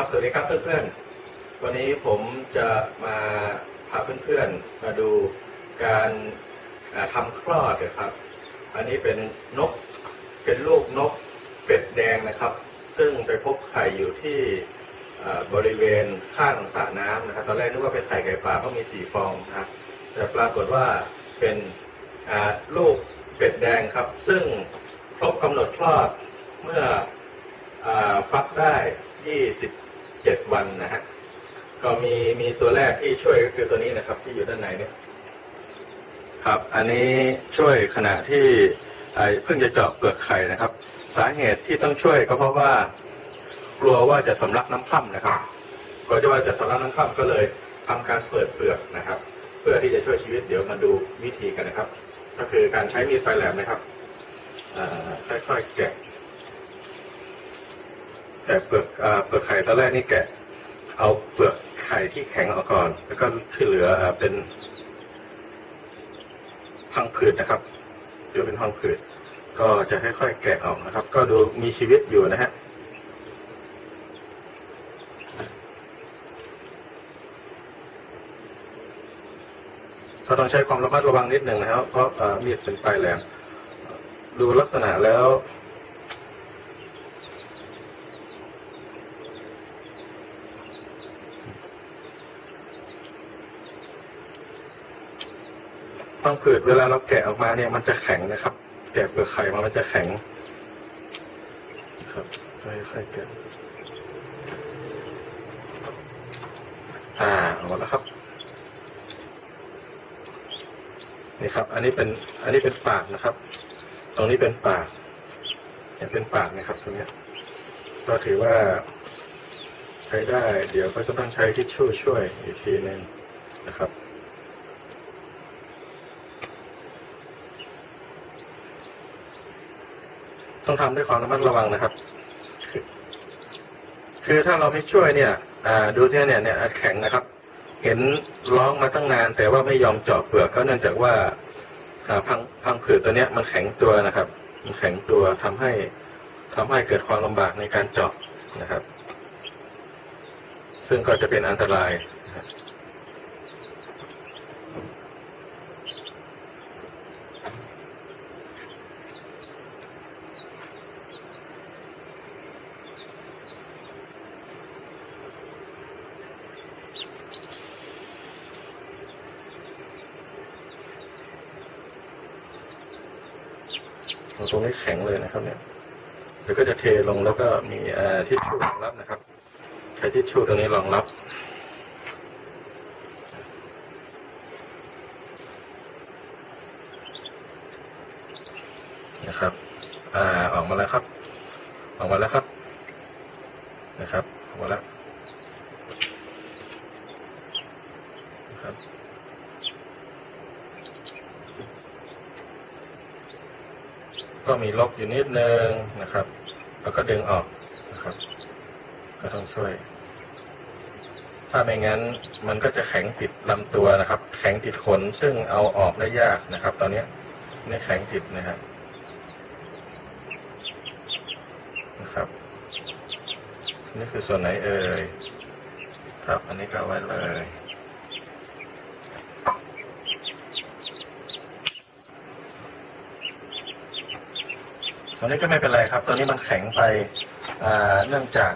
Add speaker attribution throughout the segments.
Speaker 1: ครับสวัสดีครับเพื่อนๆ วันนี้ผมจะมาพาเพื่อนๆ มาดูการอ่าทำคลอดนะครับ อันนี้เป็นนกเป็นลูกนกเป็ดแดงนะครับ ซึ่งไปพบไข่อยู่ที่บริเวณข้างสระน้ำนะครับ ตอนแรกนึกว่าเป็นไข่ไก่ป่าเพราะมีสี่ฟองนะครับแต่ปรากฏว่าเป็นลูกเป็ดแดงครับ ซึ่งครบกำหนดคลอดเมื่ออฟักได้ 27วันนะฮะก็มีมีตัวแรกที่ช่วยก็คือตัวนี้นะครับ ที่อยู่ด้านในเนี่ยครับ อันนี้ช่วยขณะที่เพิ่งจะเจาะเปลือกไข่นะครับ สาเหตุที่ต้องช่วยก็เพราะว่า กลัวว่าจะสำลักน้ำคร่ำนะครับกลัวจะว่าจะสำลักน้ำคร่ำก็เลยทำการเปิดเปลือกนะครับ เพื่อที่จะช่วยชีวิตเดี๋ยวมาดูวิธีกันนะครับ ก็คือการใช้มีดปลายแหลมนะครับค่อยๆแกะ แกะเปลือกอ่าเปลือกไข่ตอนแรกนี่แกะ เอาเปลือกไข่ที่แข็งออกก่อน แล้วก็ที่เหลืออ่าเป็นพังผืดนะครับเดี๋ยวเป็นพังผืดก็จะค่อยๆแกะออกนะครับ ก็ดูมีชีวิตอยู่นะฮะก็ต้องใช้ความระมัดระวังนิดหนึ่งนะครับ เพราะอ่ามีดเป็นปลายแหลมดูลักษณะแล้ว พังผืดเวลาเราแกะออกมาเนี่ยมันจะแข็งนะครับ แกะเปลือกไข่มามันจะแข็งครับค่อยๆแกะอ่าออกมาแล้วครับนี่ครับ อันนี้เป็นอันนี้เป็นปากนะครับ ตรงนี้เป็นปากเนี่ยเป็นปากนะครับตรงนี้ก็ถือว่าใช้ได้ เดี๋ยวก็จะต้องใช้ทิชชู่ช่วยอีกทีหนึ่งนะครับ ต้องทำด้วยความระมัดระวังนะครับ คือคือถ้าเราไม่ช่วยเนี่ยอ่าดูสิเนี่ยเนี่ยแข็งนะครับ เห็นร้องมาตั้งนาน แต่ว่าไม่ยอมเจาะเปลือกก็เนื่องจากว่าอ่าพังพังผืดตัวเนี้ยมันแข็งตัวนะครับ มันแข็งตัวทำให้ทำให้เกิดความลำบากในการเจาะนะครับ ซึ่งก็จะเป็นอันตราย ตรงนี้แข็งเลยนะครับเนี่ยเดี๋ยวก็จะเทลงแล้วก็มีทิชชู่รองรับนะครับใช้ทิชชู่ตรงนี้รองรับนะครับอ่าออกมาแล้วครับ ออกมาแล้วครับ นะครับออกมาแล้วนะครับ ก็มีลบอยู่นิดนึงนะครับ แล้วก็ดึงออกนะครับ ก็ต้องช่วย ถ้าไม่งั้นมันก็จะแข็งติดลำตัวนะครับ แข็งติดขนซึ่งเอาออกได้ยากนะครับ ตอนเนี้ยนี่แข็งติดนะครับนะครับ นี่คือส่วนไหนเอ่ยครับ อันนี้ก็เอาไว้เลย ตอนนี้ก็ไม่เป็นไรครับ ตอนนี้มันแข็งไปเนื่องจาก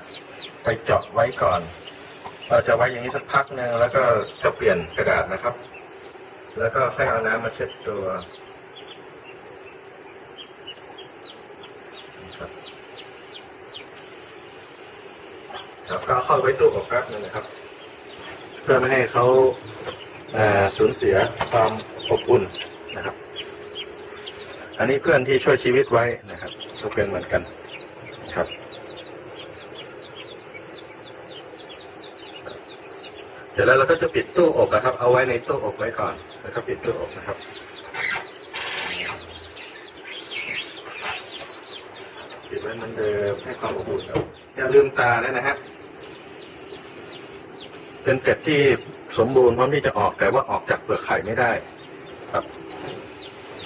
Speaker 1: ไปเจาะไว้ก่อน เราจะไว้อย่างนี้สักพักหนึ่งแล้วก็จะเปลี่ยนกระดาษนะครับ แล้วก็ค่อยเอาน้ำมาเช็ดตัวครับก็เข้าไว้ตู้อบแป๊บนึงนะครับ เพื่อไม่ให้เขาสูญเสียความอบอุ่นนะครับ อันนี้เพื่อนที่ช่วยชีวิตไว้นะครับก็เป็นเหมือนกันครับ เสร็จแล้วเราก็จะปิดตู้อบนะครับ เอาไว้ในตู้อบไว้ก่อน แล้วก็ปิดตู้อบนะครับปิดไว้มือนเดิมให้ความอบอุ่นครับอย่าลืมตาด้วยนะฮะเป็นเป็ดที่สมบูรณ์พร้อมที่จะออกแต่ว่าออกจากเปลือกไข่ไม่ได้ ครับ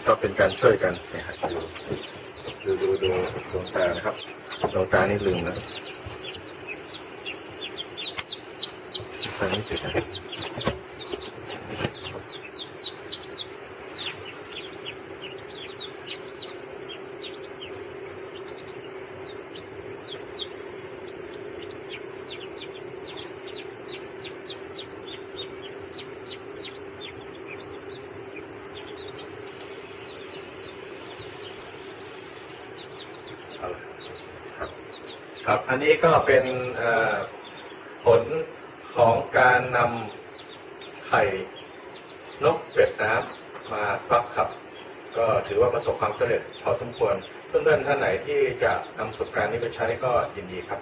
Speaker 1: ก็เป็นการช่วยกันนะครับดูดูดูดวงตานะครับดวงตานี่ลืมแล้วตานี่ติดนะ ครับครับ อันนี้ก็เป็นผลของการนำไข่นกเป็ดน้ำมาฟักครับ ก็ถือว่าประสบความสำเร็จพอสมควร เพื่อนๆท่านไหนที่จะนำประสบการณ์นี้ไปใช้ก็ยินดีครับ